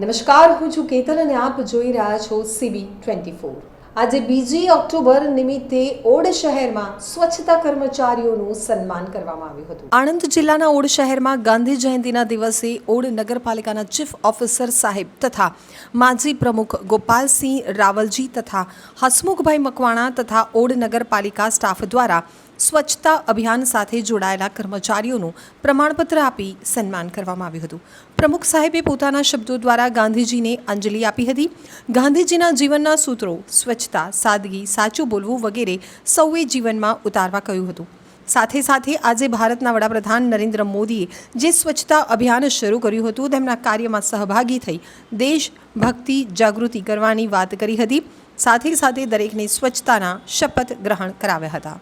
નમસ્કાર, હું છું કેતન અને આપ જોઈ રહ્યા છો સીબી ટ્વેન્ટી ફોર આજે બીજી ઓક્ટોબર નિમિત્તે ઓડ શહેરમાં સ્વચ્છતા કર્મચારીઓનું સન્માન કરવામાં આવ્યું હતું. આણંદ જિલ્લાના ઓડ શહેરમાં ગાંધી જયંતિના દિવસે ઓડ નગરપાલિકાના ચીફ ઓફિસર સાહેબ તથા માજી પ્રમુખ ગોપાલસિંહ રાવલજી તથા હસમુખભાઈ મકવાણા તથા ઓડ નગરપાલિકા સ્ટાફ દ્વારા સ્વચ્છતા અભિયાન સાથે જોડાયેલા કર્મચારીઓનું પ્રમાણપત્ર આપી સન્માન કરવામાં આવ્યું હતું. પ્રમુખ સાહેબે પોતાના શબ્દો દ્વારા ગાંધીજીને અંજલિ આપી હતી. ગાંધીજીના જીવનના સૂત્રો સ્વચ્છતા, સાદગી, સાચું બોલવું વગેરે સૌએ જીવનમાં ઉતારવા કહ્યું હતું. સાથે સાથે આજે ભારતના વડાપ્રધાન નરેન્દ્ર મોદીએ જે સ્વચ્છતા અભિયાન શરૂ કર્યું હતું, તેમના કાર્યમાં સહભાગી થઈ દેશ ભક્તિ જાગૃતિ કરવાની વાત કરી હતી. સાથે સાથે દરેકને સ્વચ્છતાના શપથ ગ્રહણ કરાવ્યા હતા.